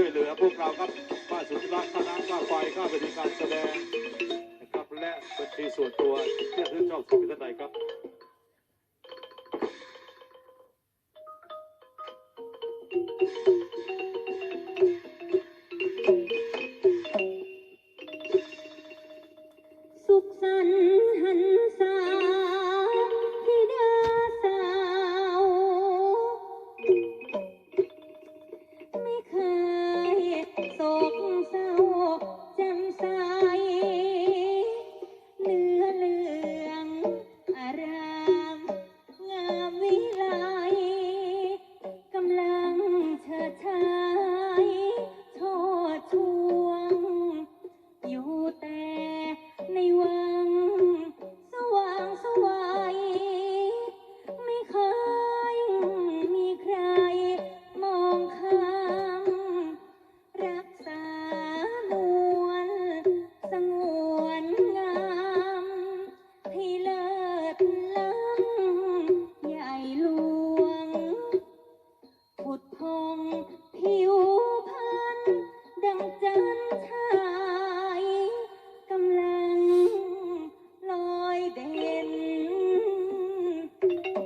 ช่วยเหลือพวกเราครับค่าสุนทรค่าน้ำค่าไฟค่าบริการแสดงนะครับและบัญชีส่วนตัวเพื่อที่ชอบสุขท่านใดครับ งจันทรายกำลังลอยเด่น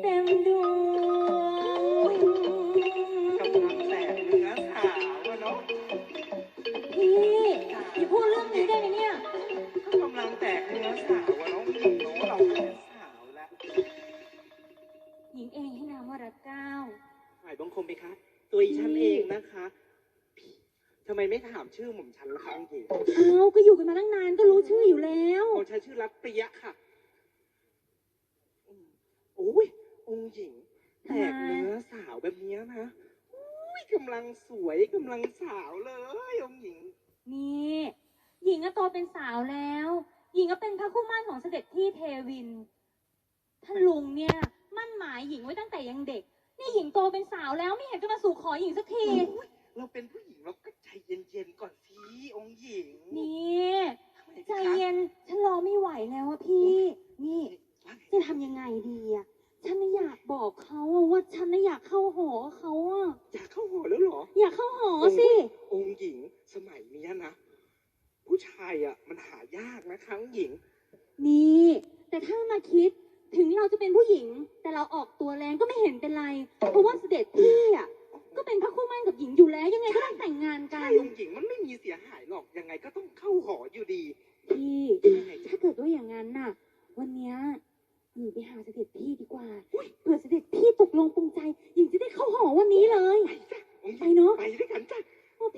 เต็มดวงกำลังแตกเนื้อสาวอะเนาะพี่พี่พูดเรื่องนี้ได้ไหมเนี่ยก็กำลังแตกเนื้อสาวอะเนาะหญิงเนาะเราก็เป็นสาวแล้วหญิงเองให้นามว่ารัตเก้าหายบังคมไหมคะ ตัวอีฉันเองนะคะพี่ ทำไมไม่ถามชื่อหม่อมฉันล่ะคะหญิงเอ้าก็อยู่กันมาตั้งนานก็รู้ชื่ออยู่แล้ว หม่อมฉันชื่อรัตเปรียะค่ะอืมโอ้ยองค์หญิง แตกเนื้อสาวแบบเนี้ยนะอุ้ยกำลังสวยกำลังสาวเลยองค์หญิง นี่หญิงก็โตเป็นสาวแล้ว หญิงก็เป็นพระคู่หมั่นของเสด็จพี่เทวินท่านลุงเนี่ยมั่นหมายหญิงไว้ตั้งแต่ยังเด็ก นี่หญิงโตเป็นสาวแล้วไม่เห็นจะมาสู่ขอหญิงสักทีอุ๊ยเราเป็นผู้หญิงเราก็ใจเย็นๆก่อนสิองค์หญิง นี่ ทำไม ใจ คะ เย็น ฉันรอไม่ไหวแล้วอะพี่ นี่ ว่าไง จะทำยังไงดีอะฉันน่ะอยากบอกเขาอะว่าฉันน่ะอยากเข้าหอเขาอะ อยากเข้าหอแล้วเหรอ อยากเข้าหอสิ องค์หญิงสมัยเนี้ยนะ ผู้ชายอะ มันหายากนะคะองค์หญิง นี่ แต่ถ้ามาคิดถึงเราจะเป็นผู้หญิง แต่เราออกตัวแรงก็ไม่เห็นเป็นไร เพราะว่าเสด็จพี่อะก็เป็นพระคู่มั่นกับหญิงอยู่แล้ว ยังไงก็ต้องแต่งงานกัใช่นองค์หญิงมันไม่มีเสียหายหรอก ยังไงก็ต้องเข้าหออยู่ดี พี่ ถ้าเกิดว่าอย่างนั้นน่ะ วันเนี้ยหญิงไปหาเสด็จพี่ดีกว่าเผื่อเสด็จพี่ตกลงปรงใจหญิงจะได้เข้าหอวันนี้เลยไปจ้ะองค์หไปญิงเนาะ ไปด้วยกันจ้ะ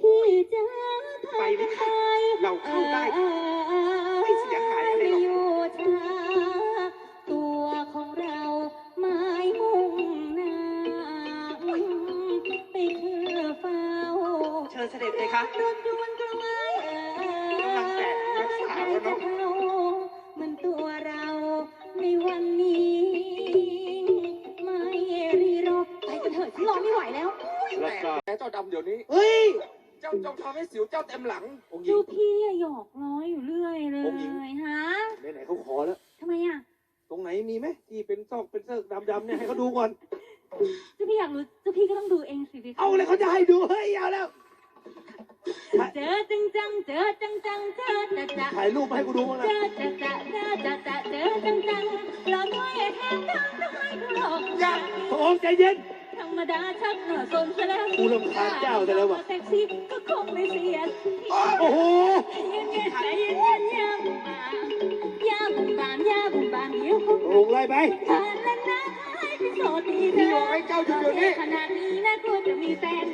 พี่จะพาไปไหมคะเราเข้าได้เอ่อไม่เสียหายอะไรหรอกม่อยู่ช้าตัวของเราไม่มุ่งหน้าไปคือเฝ้าเชิญเสด็จเลยค่ะดวนดวนกระไม้กำลังแตกเนื้อสาวแล้วเนอะมันตัวเราในวันนี้ไม่รีรอไปกันเถิดฉันรอไม่ไหวแล้วรักษาแต่เจ้าดำเดี๋ยวนี้ เฮ้ยเจ้าเจ้าทำให้สิวเจ้าเต็มหลังองค์หญิดูง พี่อะหยอกล้ออยู่เรื่อยเลผมหญิง ยฮะไหนๆเขาขอแล้ว ทำไมอะตรงไหนมีไหมที่เป็นซอกเป็นเซิร์กดำๆเนี่ยให้เขาดูก่อน เจ้าพี่อยากรู้เจ้าพี่ก็ต้องดูเองสิพี่คะเอาเลยเขาจะให้ดูเฮ้ยเอาแล้ว เจอจังจังเจอจังจังเจอจะจะถ่ายรูปมาให้กูดูบ้างเจนะอจะจะเจอจะจะเจอจังจังหลอกด้วยแทนจังทำไมกูหลอกอย่าพระองค์ใจเย็นธ รรมดาชักหน่อสนซะแล้วกูรำคาญเจ้าซะแล้วว่ะเซ็กซี่ก็คงไม่เสียโอ้โหเย็นเย็นใจเย็นเย็นยามยามบามยามบามเดี๋ยวคงพระองค์ไล่ไปทานแล้วนะให้เป็นโสดดีเถพี่อะบอกให้เจ้าหยุดเดี๋ยวนี้ ขนาดนี้นะกลัวจะมีแฟนเยอะเป็น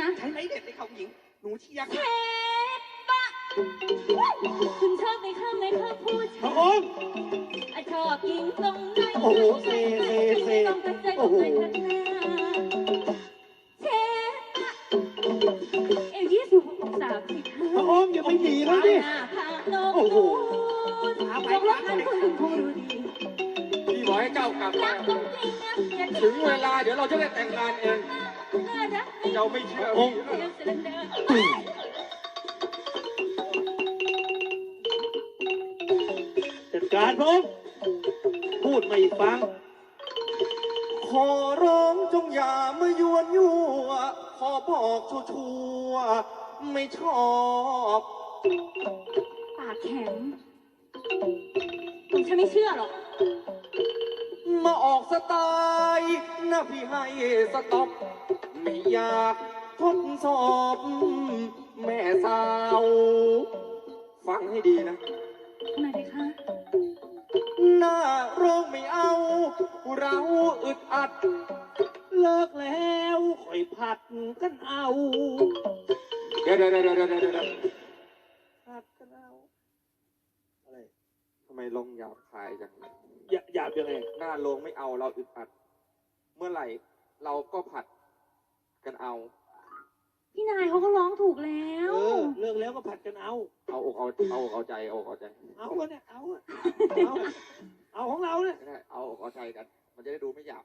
นะใช้ไหมเด็ดเลยค่ะองค์หญิง หนูเชียร์เทค่ะปะคุณชอบไหมคะไหมคะผู้พชาระยองค์อะชอบยิงตรงไหนโอ้โหเซเซเซต้องตัดใจตรงไหนทักหน้าเทปะเอวยี่สิบหกสามสิบห้าพระองค์อย่าไปหนีเขาดิหน้าผานกโอ้โหตูนยกรถนั้นคุณถึงคงรู้ดีพี่บอกให้เจ้ากลับรัมากจริงๆนะอย่าถึงเวลาเดี๋ยวเราจะได้แต่งงานเอง น่ารักเจ้าไม่เชื่อองค์เสียงเซเลนเดอร์จัดการผมพูดไม่ฟัง ขอร้องจงอย่ามายวนยั่วขอบอกชัวร์ๆไม่ชอบ ปากแข็งผมฉันไม่เชื่อหรอก มาออกสไตล์นะพี่ให้สต็อป ไม่อยากทดสอบ แม่สาว ฟังให้ดีนะ ทำไมไปคะหน้าโรงไม่เอา เราอึดอัด เลิกแล้วค่อยผัดกันเอา เดี๋ยวเดี๋ยวเดี๋ยวเดี๋ยวเดี๋ยวเดี๋ยวผัดกันเอาอะไรทำไมลงหยาบคายจังหยาหยาบยังไงหน้าลงไม่เอาเราอึดอัด เมื่อไหร่ เราก็ผัด กันเอา พี่นายเขาก็ร้องถูกแล้วเออเลิกแล้วก็ผัดกันเอา เอาอกเอาเอาอกเอาใจเอาอกเอาใจเอาอะเนี่ยเอาอะเอาอะเอาของเราเนี่ยไม่ได้เอาอกเอาใจกัน มันจะได้ดูไม่หยาบ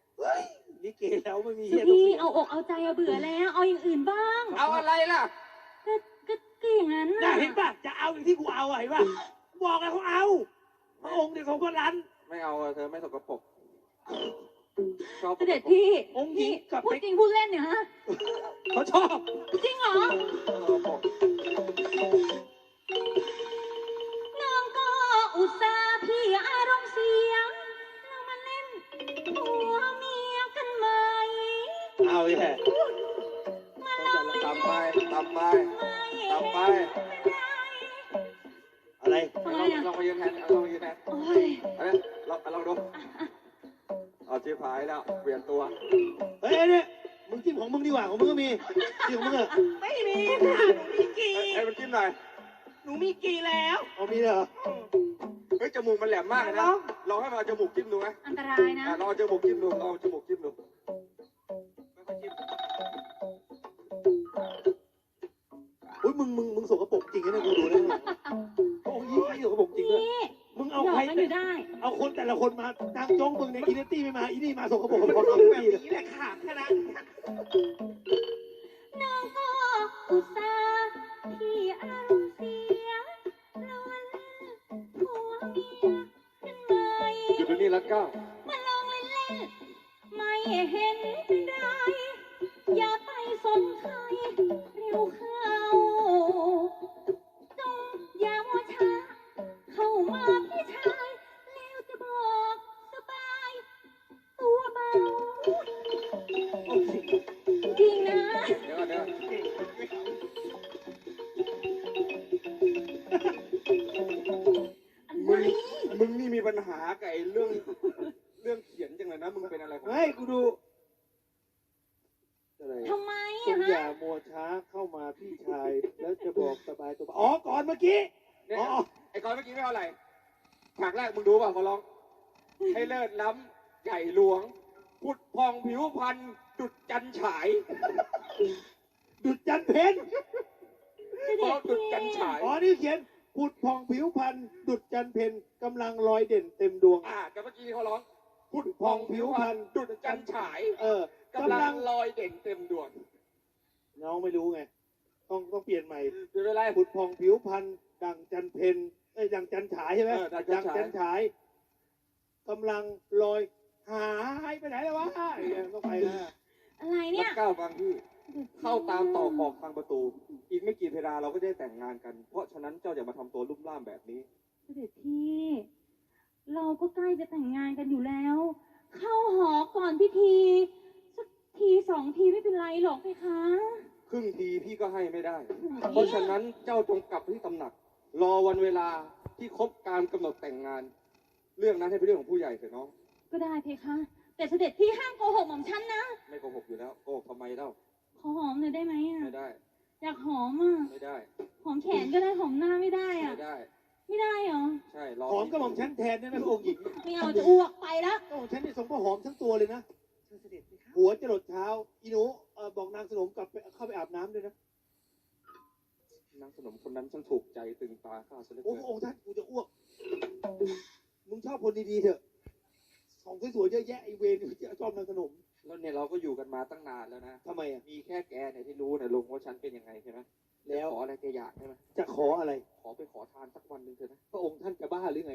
นี่เกแล้วไม่มีสุเฮียต้องพี่เสียเอาอกเอาใจเอาเบื่อแล้ว เอาอย่างอื่นบ้าง เอาอะไรล่ะ ก็ก็ก็อย่างนั้นน่าน่ะเห็นป่ะจะเอาอย่างที่กูเอาอะเห็นป่ะบอกแล้วเขาเอาพระองค์เนี่ยเขาก็รันไม่เอาอะเธอไม่สกปรก ชอบเสด็จพี่องค์หญิงนี่กับพูดเด็กจริงพูดเล่นเนี่ยฮะ เขาชอบ จริงเหรอสกปรก เอาจีพายแล้ว เปลี่ยนตัว เฮ้ยเนี่ยมึงจิ้มของมึงดีกว่าของมึงก็มีจิ้มของมึงอะไม่มีค่ะหนูมีกีให้มันจิ้มหน่อย หนูมีกีแล้วเอามีเหรอเฮ้ยจมูกมันแหลมมากเลยนะลองให้มันเอาจมูกจิ้มดูไหมอันตรายนะ อะลองเอาจมูกจิ้มดูลองเอาจมูกจิ้มดูค่อยๆจิ้มอุ้ยมึงมึงมึงสกปรกจริงนะเนี่ยกูดูแล้วเนี่ยโอ้ยยี่สกปรกจริงด้วยนี่มึงหเอายอใครกกันอยู่ได้ เอาคนแต่ละคนมานั่งจ้องมึงเนี่ยอีเนตี้ไม่มาอีนี่มาสกปรกกับคนต้องอีแบเนบตี้นี้แหละค่ะคณะน้องก็อุตส่าห์พี่อารมณ์เสียแล้วมาเล่นผัวเมียกันไหม หยุดตรงนี้แล้วก็มาล มัวช้าเข้ามาพี่ชาย แล้วจะบอกสบายตัวอ๋อก่อนเมื่อกี้เนี่ยอ๋อไอ้กอนเมื่อกี้ไม่เอาอะไรฉากแรกมึงดูป่ะเขาร้อง ให้เลิศล้ำใหญ่หลวงพุดพองผิวพันธุ์ดุดจันฉาย ดุดจันเพนเพราะดุดจันฉายอ๋อนี่เขียนผุดผ่องผิวพันธุ์ดุดจันเพนกำลังลอยเด่นเต็มดวง อ่ากับเมื่อกี้เขาร้องพุดพองผิวพรรณดุดจันฉาย เออกำกำลัลังงลอยเด่นเต็มดวง น้องไม่รู้ไง ต้องต้องเปลี่ยนใหม่ไม่เป็นไรผุดผ่องผิวพันธุ์ดังจันเพนเอ้ยดังจันฉายใช่ไหมเออดังจันฉายจันฉายกำลังลอยหายไปไหนแล้ววะอย่างเงี้ยต้องไปนะอะไรรัเนี่ดยเก้าบางที่เข้าตามตอกออกทางประตู อีกไม่กี่เพดาเราก็ได้แต่งงานกัน เพราะฉะนั้นเจ้าอย่ามาทำตัวลุ่มล่ามแบบนี้ เสด็จพี่ เราก็ใกล้จะแต่งงานกันอยู่แล้ว เข้าหอก่อนพิธี สักทีสองทีไม่เป็นไรหรอกเพคะค รึ่งทีพี่ก็ให้ไม่ได้ เพราะฉะนั้นเจ้าจงกลับไปที่ตำหนัก รอวันเวลาที่ครบการกำหนดแต่งงาน เรื่องนั้นให้เป็นเรื่องของผู้ใหญ่เถอะน้อง ก็ได้เพคะ แต่เสด็จพี่ห้ามโกหกหม่อมฉันนะ ไม่โกหกอยู่แล้วโกหกทำไมเล่าขอหอมหน่อยได้ไหมอะ ไม่ได้ อยากหอมอะ ไม่ได้ หอมแขนก็ได้หอมหน้าไม่ได้อะ ไม่ได้ ไม่ได้เหรอ ใช่รอหอมกระหม่อมชั้นแทนได้ไหมพระองค์หญิงไม่เอาจะอ้วกไปแล้วกระหม่อมชั้นนี่สมก็หอมทั้งตัวเลยนะ เชิญเสด็จเลยค่ะหัวจะหลดเท้า อีหนูเอ่อบอกนางสนมกลับไปเข้าไปอาบน้ำด้วยนะ นางสนมคนนั้นฉันถูกใจตึงตาข้าซะเหลือโอ้เกิพนระองค์ท่านกูจะอ้วก มึงชอบคนดีๆเถอะ ของสวยๆเยอะแยะไอเวนชอบนางขนมแล้วเนี่ยเราก็อยู่กันมาตั้งนานแล้วนะ ทำไมอะ มีแค่แกเนี่ยที่รู้นะลุงว่าฉันเป็นยังไงใช่ไหมแล้วขออะไรแกอยากใช่ไหมจะขออะไร ขอไปขอทานสักวันหนึ่งเถอะนะ พระองค์ท่านจะบ้าหรือไง